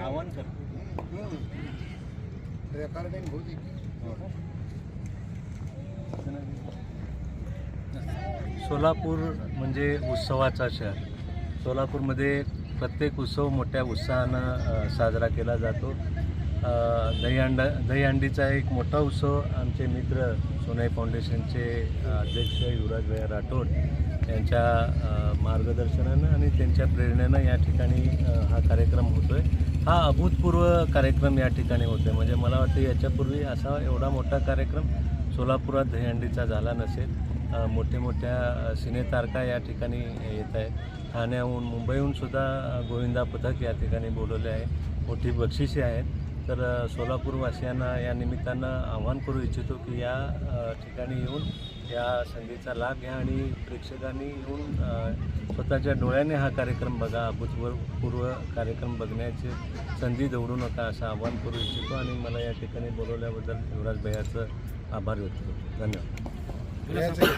आव्हान करतो रेकॉर्डिंग सोलापूर म्हणजे उत्सवाचा शहर. सोलापूरमध्ये प्रत्येक उत्सव मोठ्या उत्साहानं साजरा केला जातो. दहीहंडा दहीहंडीचा एक मोठा उत्सव आमचे मित्र सोनाई फाउंडेशनचे अध्यक्ष युवराज भैया राठोड यांच्या मार्गदर्शनानं आणि त्यांच्या प्रेरणेनं या ठिकाणी हा कार्यक्रम होतो आहे हा अभूतपूर्व कार्यक्रम या ठिकाणी होते म्हणजे मला वाटतं याच्यापूर्वी असा एवढा मोठा कार्यक्रम सोलापुरात दहीहंडीचा झाला नसेल. मोठ्या मोठे मोठ्या सिनेतारका या ठिकाणी येत आहेत. ठाण्याहून मुंबईहून सुद्धा गोविंदा पथक या ठिकाणी बोलवले आहे. मोठी बक्षिसे आहेत. तर सोलापूरवासियांना या निमित्तानं आव्हान करू इच्छितो की या ठिकाणी येऊन या संधीचा लाभ घ्या आणि प्रेक्षकांनी येऊन स्वतःच्या डोळ्याने हा कार्यक्रम बघा. अभूतपूर्व कार्यक्रम बघण्याची संधी दौडू नका असं आव्हान करू इच्छितो आणि मला या ठिकाणी बोलवल्याबद्दल युवराज भैयाचं आभार व्यक्त करतो. धन्यवाद.